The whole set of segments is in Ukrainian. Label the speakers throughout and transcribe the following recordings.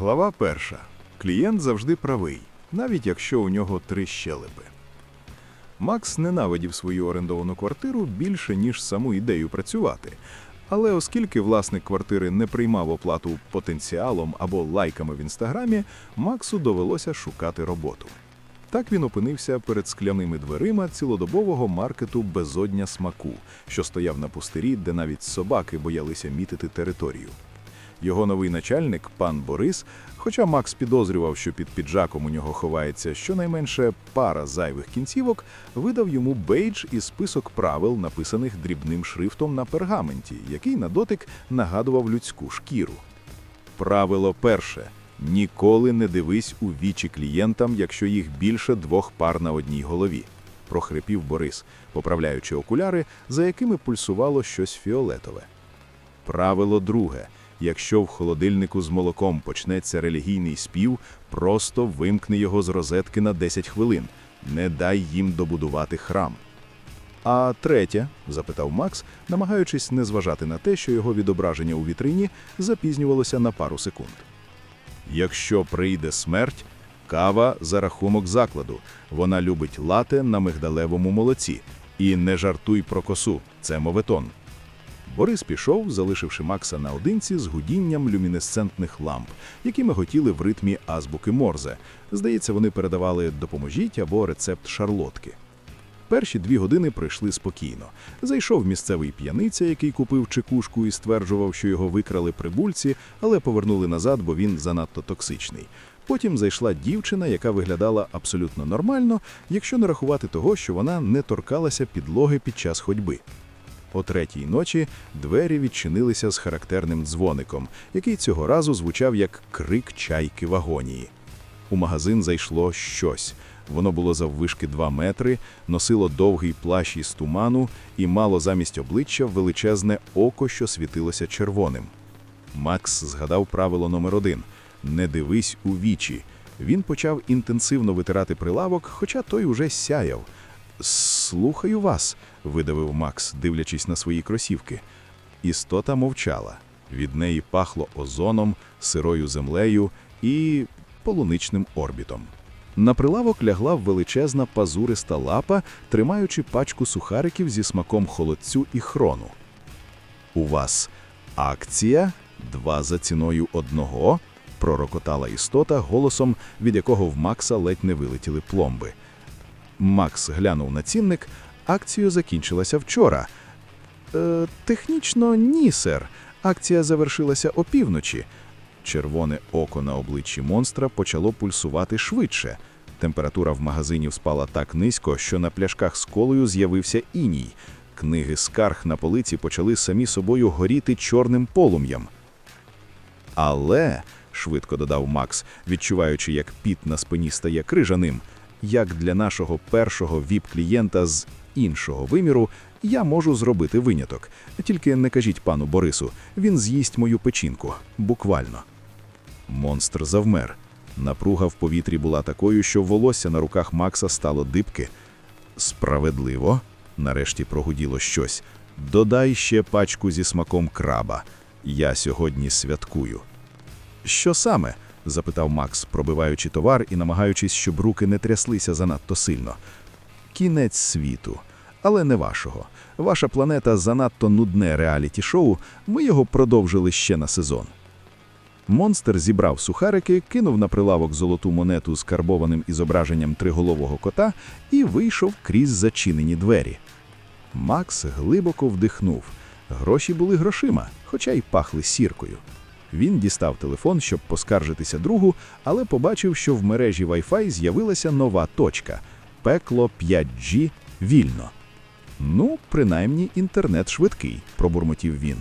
Speaker 1: Глава перша. Клієнт завжди правий, навіть якщо у нього три щелепи. Макс ненавидів свою орендовану квартиру більше, ніж саму ідею працювати. Але оскільки власник квартири не приймав оплату потенціалом або лайками в інстаграмі, Максу довелося шукати роботу. Так він опинився перед скляними дверима цілодобового маркету безодня смаку, що стояв на пустирі, де навіть собаки боялися мітити територію. Його новий начальник, пан Борис, хоча Макс підозрював, що під піджаком у нього ховається щонайменше пара зайвих кінцівок, видав йому бейдж і список правил, написаних дрібним шрифтом на пергаменті, який на дотик нагадував людську шкіру. Правило перше. Ніколи не дивись у вічі клієнтам, якщо їх більше двох пар на одній голові, прохрипів Борис, поправляючи окуляри, за якими пульсувало щось фіолетове. Правило друге. Якщо в холодильнику з молоком почнеться релігійний спів, просто вимкни його з розетки на 10 хвилин. Не дай їм добудувати храм. А третє, запитав Макс, намагаючись не зважати на те, що його відображення у вітрині запізнювалося на пару секунд. Якщо прийде смерть, кава за рахунок закладу. Вона любить лате на мигдалевому молоці. І не жартуй про косу, це моветон. Борис пішов, залишивши Макса наодинці з гудінням люмінесцентних ламп, які миготіли в ритмі азбуки Морзе. Здається, вони передавали «допоможіть» або рецепт шарлотки. Перші дві години пройшли спокійно. Зайшов місцевий п'яниця, який купив чекушку і стверджував, що його викрали прибульці, але повернули назад, бо він занадто токсичний. Потім зайшла дівчина, яка виглядала абсолютно нормально, якщо не рахувати того, що вона не торкалася підлоги під час ходьби. О третій ночі двері відчинилися з характерним дзвоником, який цього разу звучав як крик чайки в агонії. У магазин зайшло щось. Воно було заввишки 2 метри, носило довгий плащ із туману і мало замість обличчя величезне око, що світилося червоним. Макс згадав правило номер один не дивись у вічі. Він почав інтенсивно витирати прилавок, хоча той уже сяяв. Слухаю вас, видавив Макс, дивлячись на свої кросівки. Істота мовчала. Від неї пахло озоном, сирою землею і полуничним орбітом. На прилавок лягла величезна пазуриста лапа, тримаючи пачку сухариків зі смаком холодцю і хрону. У вас акція два за ціною одного, пророкотала істота голосом, від якого в Макса ледь не вилетіли пломби. Макс глянув на цінник. Акцію закінчилася вчора. Е, технічно ні, сер. Акція завершилася опівночі. Червоне око на обличчі монстра почало пульсувати швидше. Температура в магазині вспала так низько, що на пляшках з колою з'явився іній. Книги скарг на полиці почали самі собою горіти чорним полум'ям. Але, швидко додав Макс, відчуваючи, як піт на спині стає крижаним, як для нашого першого віп-клієнта з іншого виміру, я можу зробити виняток. Тільки не кажіть пану Борису, він з'їсть мою печінку, буквально. Монстр завмер. Напруга в повітрі була такою, що волосся на руках Макса стало дибки. Справедливо, нарешті прогуділо щось. Додай ще пачку зі смаком краба. Я сьогодні святкую. Що саме? Запитав Макс, пробиваючи товар і намагаючись, щоб руки не тряслися занадто сильно. Кінець світу. Але не вашого. Ваша планета занадто нудне реаліті-шоу, ми його продовжили ще на сезон. Монстр зібрав сухарики, кинув на прилавок золоту монету з карбованим ізображенням триголового кота і вийшов крізь зачинені двері. Макс глибоко вдихнув. Гроші були грошима, хоча й пахли сіркою. Він дістав телефон, щоб поскаржитися другу, але побачив, що в мережі Wi-Fi з'явилася нова точка пекло 5G вільно. Ну, принаймні, інтернет швидкий, пробурмотів він.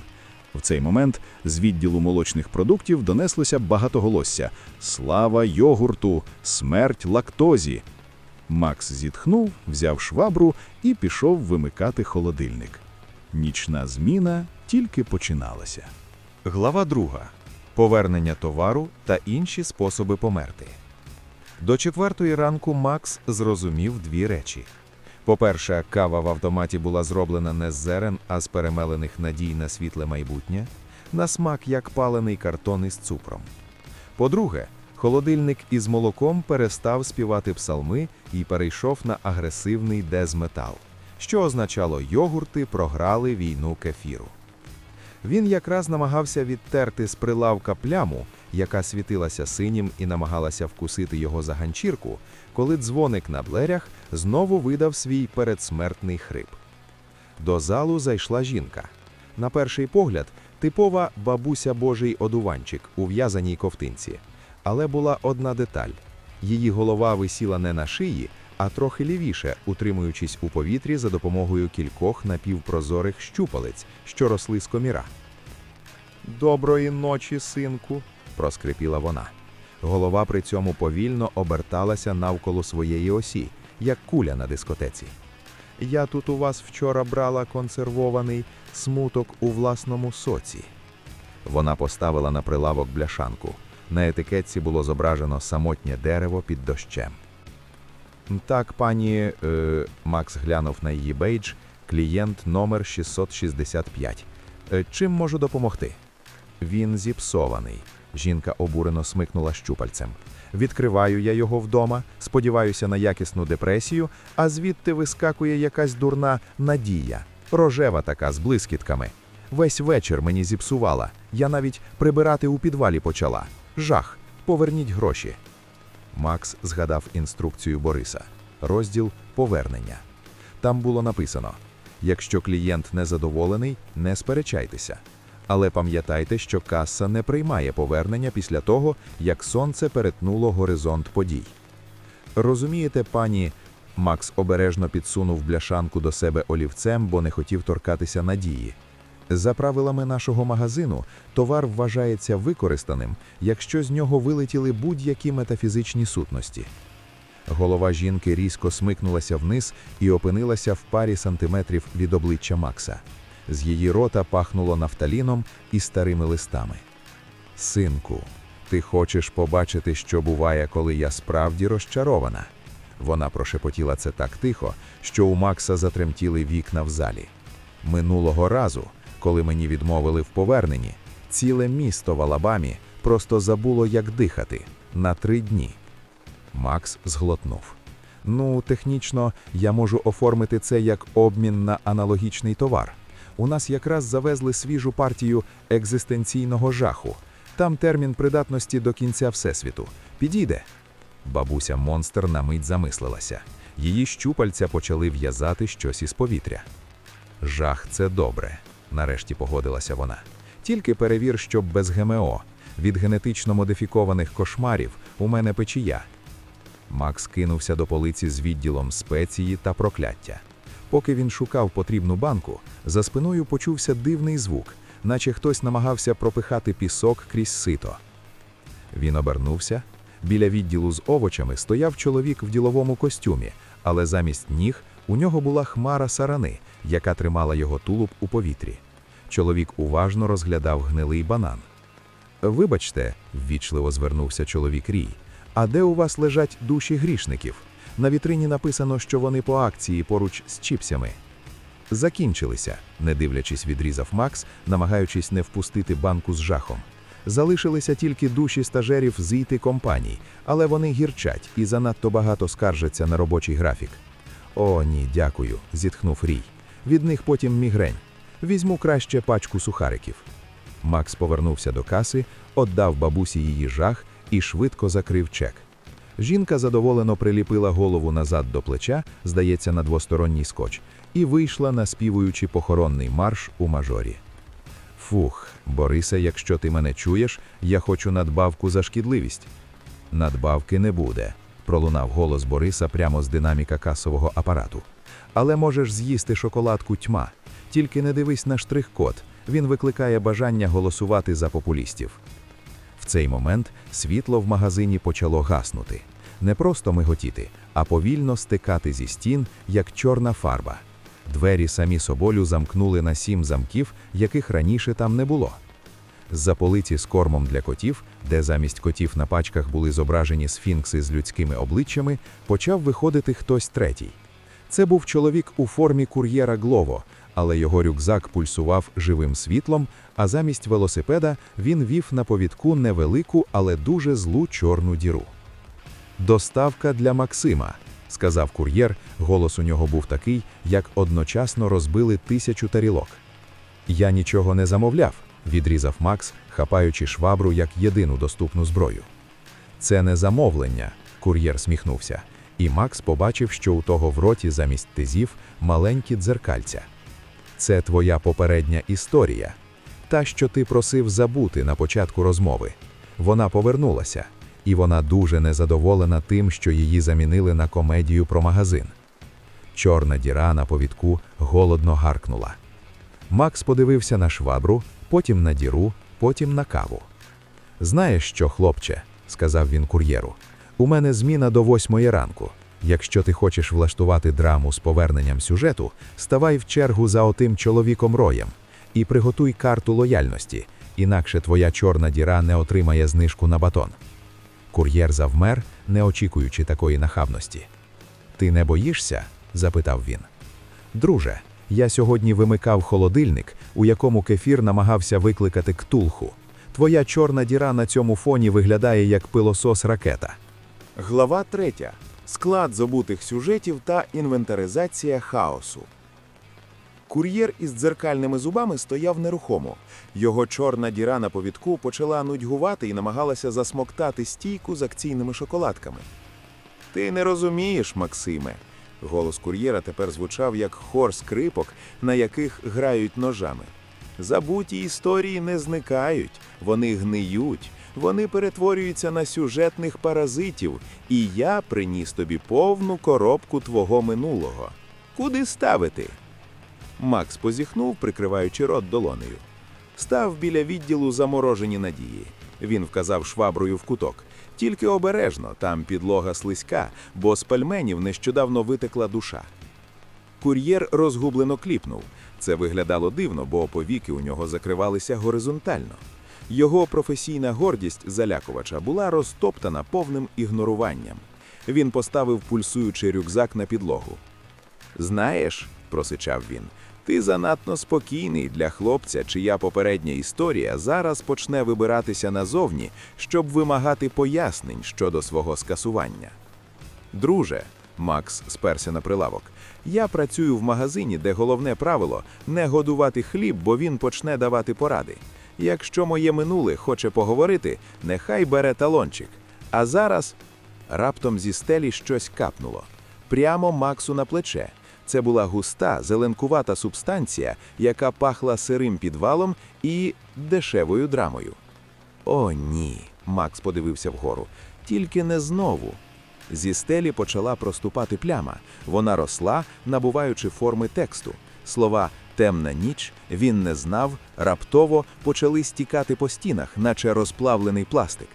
Speaker 1: В цей момент з відділу молочних продуктів донеслося багатоголосся Слава йогурту, смерть лактозі. Макс зітхнув, взяв швабру і пішов вимикати холодильник. Нічна зміна тільки починалася.
Speaker 2: Глава 2. Повернення товару та інші способи померти. До четвертої ранку Макс зрозумів дві речі. По-перше, кава в автоматі була зроблена не з зерен, а з перемелених надій на світле майбутнє, на смак як палений картон із цупром. По-друге, холодильник із молоком перестав співати псалми і перейшов на агресивний дезметал, що означало йогурти програли війну кефіру. Він якраз намагався відтерти з прилавка пляму, яка світилася синім і намагалася вкусити його за ганчірку, коли дзвоник на дверях знову видав свій передсмертний хрип. До залу зайшла жінка. На перший погляд, типова бабуся Божий одуванчик у в'язаній ковтинці. Але була одна деталь: її голова висіла не на шиї, а трохи лівіше, утримуючись у повітрі за допомогою кількох напівпрозорих щупалець, що росли з коміра. Доброї ночі, синку, проскрипіла вона. Голова при цьому повільно оберталася навколо своєї осі, як куля на дискотеці. Я тут у вас вчора брала консервований смуток у власному соці. Вона поставила на прилавок бляшанку. На етикетці було зображено самотнє дерево під дощем. Так, пані, е, Макс глянув на її бейдж, клієнт номер 665. Е, чим можу допомогти? Він зіпсований. Жінка обурено смикнула щупальцем. Відкриваю я його вдома, сподіваюся на якісну депресію, а звідти вискакує якась дурна надія, рожева така з блискітками. Весь вечір мені зіпсувала. Я навіть прибирати у підвалі почала. Жах, поверніть гроші. Макс згадав інструкцію Бориса. Розділ повернення. Там було написано: якщо клієнт незадоволений, не сперечайтеся. Але пам'ятайте, що каса не приймає повернення після того, як сонце перетнуло горизонт подій. Розумієте, пані, Макс обережно підсунув бляшанку до себе олівцем, бо не хотів торкатися надії. За правилами нашого магазину, товар вважається використаним, якщо з нього вилетіли будь-які метафізичні сутності. Голова жінки різко смикнулася вниз і опинилася в парі сантиметрів від обличчя Макса. З її рота пахнуло нафталіном і старими листами. Синку, ти хочеш побачити, що буває, коли я справді розчарована? Вона прошепотіла це так тихо, що у Макса затремтіли вікна в залі. Минулого разу, коли мені відмовили в поверненні, ціле місто в Алабамі просто забуло, як дихати на три дні. Макс зглотнув. Ну, технічно, я можу оформити це як обмін на аналогічний товар. У нас якраз завезли свіжу партію екзистенційного жаху. Там термін придатності до кінця Всесвіту. Підійде. Бабуся монстр на мить замислилася. Її щупальця почали в'язати щось із повітря. Жах це добре, нарешті погодилася вона. Тільки перевір, щоб без ГМО. Від генетично модифікованих кошмарів у мене печія. Макс кинувся до полиці з відділом спеції та прокляття. Поки він шукав потрібну банку, за спиною почувся дивний звук, наче хтось намагався пропихати пісок крізь сито. Він обернувся. Біля відділу з овочами стояв чоловік в діловому костюмі, але замість ніг у нього була хмара сарани, яка тримала його тулуб у повітрі. Чоловік уважно розглядав гнилий банан. Вибачте, ввічливо звернувся чоловік Рій. А де у вас лежать душі грішників? На вітрині написано, що вони по акції поруч з чіпсями. Закінчилися, не дивлячись, відрізав Макс, намагаючись не впустити банку з жахом. Залишилися тільки душі стажерів з іти компаній, але вони гірчать і занадто багато скаржаться на робочий графік. О, ні, дякую, зітхнув Рій. Від них потім мігрень. Візьму краще пачку сухариків. Макс повернувся до каси, отдав бабусі її жах і швидко закрив чек. Жінка задоволено приліпила голову назад до плеча, здається, на двосторонній скотч, і вийшла, наспівуючи похоронний марш у мажорі. Фух, Борисе, якщо ти мене чуєш, я хочу надбавку за шкідливість. Надбавки не буде, пролунав голос Бориса прямо з динаміка касового апарату. Але можеш з'їсти шоколадку тьма. Тільки не дивись на штрих-код. Він викликає бажання голосувати за популістів. В цей момент світло в магазині почало гаснути. Не просто миготіти, а повільно стикати зі стін, як чорна фарба. Двері самі собою замкнули на сім замків, яких раніше там не було. З-за полиці з кормом для котів, де замість котів на пачках були зображені сфінкси з людськими обличчями, почав виходити хтось третій. Це був чоловік у формі кур'єра Глово, але його рюкзак пульсував живим світлом, а замість велосипеда він вів на повідку невелику, але дуже злу чорну діру. Доставка для Максима, сказав кур'єр. Голос у нього був такий, як одночасно розбили тисячу тарілок. Я нічого не замовляв, відрізав Макс, хапаючи швабру як єдину доступну зброю. Це не замовлення, кур'єр сміхнувся, і Макс побачив, що у того в роті замість тизів маленькі дзеркальця. Це твоя попередня історія, та, що ти просив забути на початку розмови. Вона повернулася, і вона дуже незадоволена тим, що її замінили на комедію про магазин. Чорна діра на повідку голодно гаркнула. Макс подивився на швабру, потім на діру, потім на каву. Знаєш що, хлопче, сказав він кур'єру, у мене зміна до восьмої ранку. Якщо ти хочеш влаштувати драму з поверненням сюжету, ставай в чергу за отим чоловіком роєм і приготуй карту лояльності, інакше твоя чорна діра не отримає знижку на батон. Кур'єр завмер, не очікуючи такої нахабності. Ти не боїшся? запитав він. Друже, я сьогодні вимикав холодильник, у якому кефір намагався викликати ктулху. Твоя чорна діра на цьому фоні виглядає як пилосос ракета.
Speaker 3: Глава 3. Склад забутих сюжетів та інвентаризація хаосу. Кур'єр із дзеркальними зубами стояв нерухомо. Його чорна діра на повідку почала нудьгувати і намагалася засмоктати стійку з акційними шоколадками. Ти не розумієш, Максиме. Голос кур'єра тепер звучав як хор скрипок, на яких грають ножами. Забуті історії не зникають, вони гниють, вони перетворюються на сюжетних паразитів, і я приніс тобі повну коробку твого минулого. Куди ставити? Макс позіхнув, прикриваючи рот долонею. Став біля відділу заморожені надії. Він вказав шваброю в куток. Тільки обережно, там підлога слизька, бо з пельменів нещодавно витекла душа. Кур'єр розгублено кліпнув. Це виглядало дивно, бо повіки у нього закривалися горизонтально. Його професійна гордість залякувача була розтоптана повним ігноруванням. Він поставив пульсуючий рюкзак на підлогу. Знаєш, просичав він, ти занадто спокійний для хлопця, чия попередня історія зараз почне вибиратися назовні, щоб вимагати пояснень щодо свого скасування. Друже, Макс сперся на прилавок. Я працюю в магазині, де головне правило не годувати хліб, бо він почне давати поради. Якщо моє минуле хоче поговорити, нехай бере талончик. А зараз раптом зі стелі щось капнуло. Прямо Максу на плече. Це була густа, зеленкувата субстанція, яка пахла сирим підвалом і дешевою драмою. О, ні. Макс подивився вгору. Тільки не знову. Зі стелі почала проступати пляма. Вона росла, набуваючи форми тексту. Слова темна ніч, він не знав, раптово почали стікати по стінах, наче розплавлений пластик.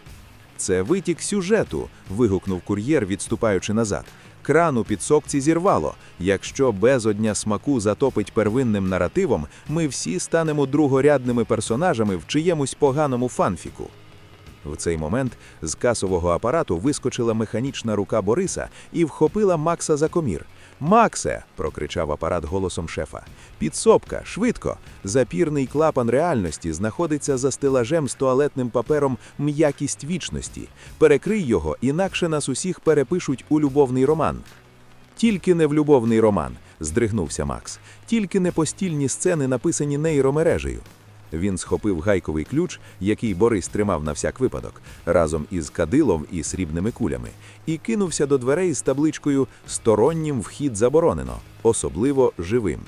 Speaker 3: Це витік сюжету. вигукнув кур'єр, відступаючи назад. Кран у підсокці зірвало. Якщо безодня смаку затопить первинним наративом, ми всі станемо другорядними персонажами в чиємусь поганому фанфіку. В цей момент з касового апарату вискочила механічна рука Бориса і вхопила Макса за комір. Максе. прокричав апарат голосом шефа. Підсобка, швидко. Запірний клапан реальності знаходиться за стелажем з туалетним папером м'якість вічності. Перекрий його, інакше нас усіх перепишуть у любовний роман. Тільки не в любовний роман, здригнувся Макс. Тільки не постільні сцени, написані нейромережею. Він схопив гайковий ключ, який Борис тримав на всяк випадок, разом із кадилом і срібними кулями, і кинувся до дверей з табличкою Стороннім вхід заборонено, особливо живим.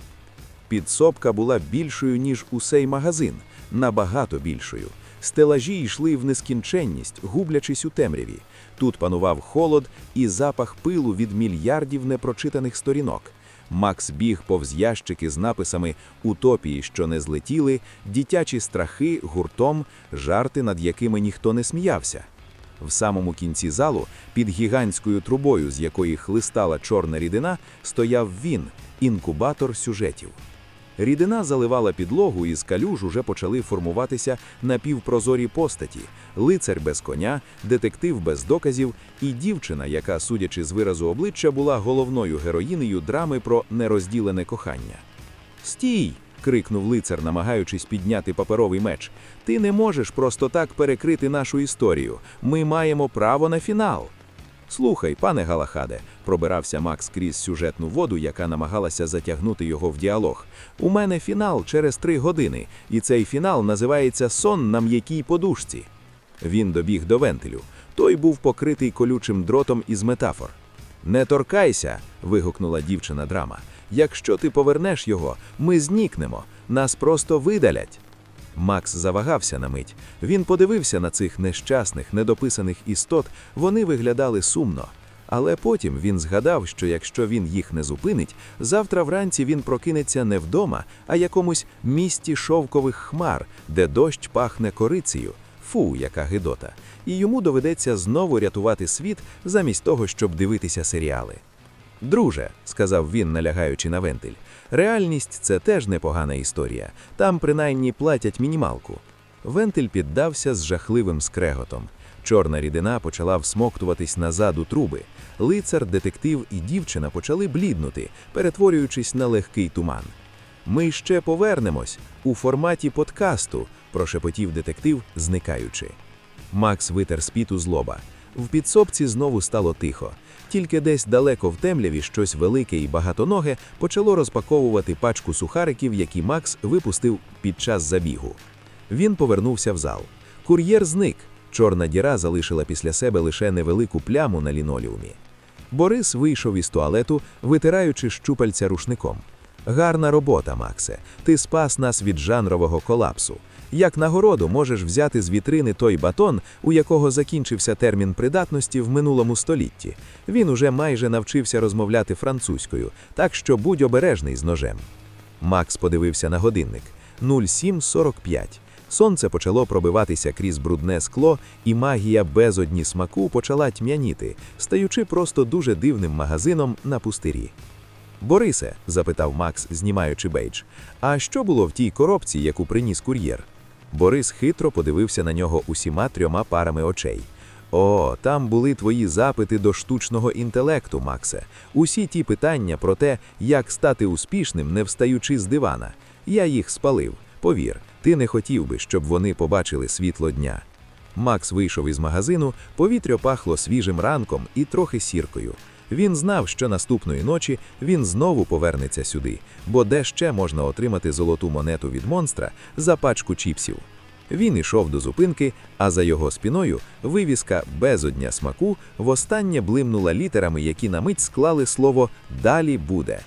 Speaker 3: Підсобка була більшою, ніж усей магазин, набагато більшою. Стелажі йшли в нескінченність, гублячись у темряві. Тут панував холод і запах пилу від мільярдів непрочитаних сторінок. Макс біг повз ящики з написами Утопії, що не злетіли, дитячі страхи гуртом, жарти, над якими ніхто не сміявся. В самому кінці залу, під гігантською трубою, з якої хлистала чорна рідина, стояв він, інкубатор сюжетів. Рідина заливала підлогу, і з калюж уже почали формуватися напівпрозорі постаті: лицар без коня, детектив без доказів і дівчина, яка, судячи з виразу обличчя, була головною героїнею драми про нерозділене кохання. Стій! крикнув лицар, намагаючись підняти паперовий меч. Ти не можеш просто так перекрити нашу історію. Ми маємо право на фінал. Слухай, пане Галахаде, пробирався Макс крізь сюжетну воду, яка намагалася затягнути його в діалог. У мене фінал через три години, і цей фінал називається Сон на м'якій подушці. Він добіг до вентилю. Той був покритий колючим дротом із метафор. Не торкайся. вигукнула дівчина драма. Якщо ти повернеш його, ми знікнемо, нас просто видалять. Макс завагався на мить. Він подивився на цих нещасних, недописаних істот, вони виглядали сумно. Але потім він згадав, що якщо він їх не зупинить, завтра вранці він прокинеться не вдома, а якомусь місті шовкових хмар, де дощ пахне корицею. Фу, яка гидота. І йому доведеться знову рятувати світ замість того, щоб дивитися серіали. Друже, сказав він, налягаючи на вентиль, реальність це теж непогана історія. Там принаймні платять мінімалку. Вентиль піддався з жахливим скреготом. Чорна рідина почала всмоктуватись назад у труби. Лицар, детектив і дівчина почали бліднути, перетворюючись на легкий туман. Ми ще повернемось у форматі подкасту, прошепотів детектив, зникаючи. Макс витер спіту з лоба. В підсобці знову стало тихо. Тільки десь далеко в темряві щось велике і багатоноге почало розпаковувати пачку сухариків, які Макс випустив під час забігу. Він повернувся в зал. Кур'єр зник. Чорна діра залишила після себе лише невелику пляму на лінолеумі. Борис вийшов із туалету, витираючи щупальця рушником. Гарна робота, Максе. Ти спас нас від жанрового колапсу. Як нагороду можеш взяти з вітрини той батон, у якого закінчився термін придатності в минулому столітті. Він уже майже навчився розмовляти французькою, так що будь обережний з ножем. Макс подивився на годинник. 07.45. Сонце почало пробиватися крізь брудне скло, і магія без одні смаку почала тьмяніти, стаючи просто дуже дивним магазином на пустирі. Борисе, запитав Макс, знімаючи бейдж, а що було в тій коробці, яку приніс кур'єр? Борис хитро подивився на нього усіма трьома парами очей. О, там були твої запити до штучного інтелекту, Максе. Усі ті питання про те, як стати успішним, не встаючи з дивана. Я їх спалив. Повір, ти не хотів би, щоб вони побачили світло дня. Макс вийшов із магазину, повітря пахло свіжим ранком і трохи сіркою. Він знав, що наступної ночі він знову повернеться сюди, бо де ще можна отримати золоту монету від монстра за пачку чіпсів. Він ішов до зупинки, а за його спіною вивіска безодня смаку востаннє блимнула літерами, які на мить склали слово Далі буде.